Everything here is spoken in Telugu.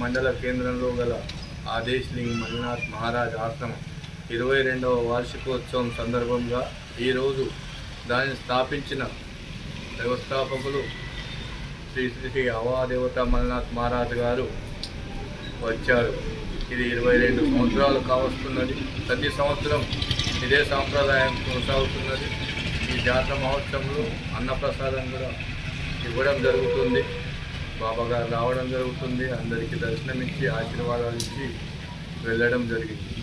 మండల కేంద్రంలో గల ఆదేశ్లింగ్ మల్నాథ్ మహారాజ్ ఆశ్రమం ఇరవై రెండవ వార్షికోత్సవం సందర్భంగా ఈరోజు దానిని స్థాపించిన వ్యవస్థాపకులు శ్రీ శ్రీ శ్రీ అవాదేవత మల్నాథ్ మహారాజ్ గారు వచ్చారు. ఇది ఇరవై రెండు సంవత్సరాలు కావస్తున్నది. ప్రతి సంవత్సరం ఇదే సాంప్రదాయం కొనసాగుతున్నది. ఈ జాతర మహోత్సవంలో అన్నప్రసాదం కూడా ఇవ్వడం జరుగుతుంది. బాబాగారు రావడం జరుగుతుంది. అందరికీ దర్శనం ఇచ్చి ఆశీర్వాదాలు ఇచ్చి వెళ్ళడం జరిగింది.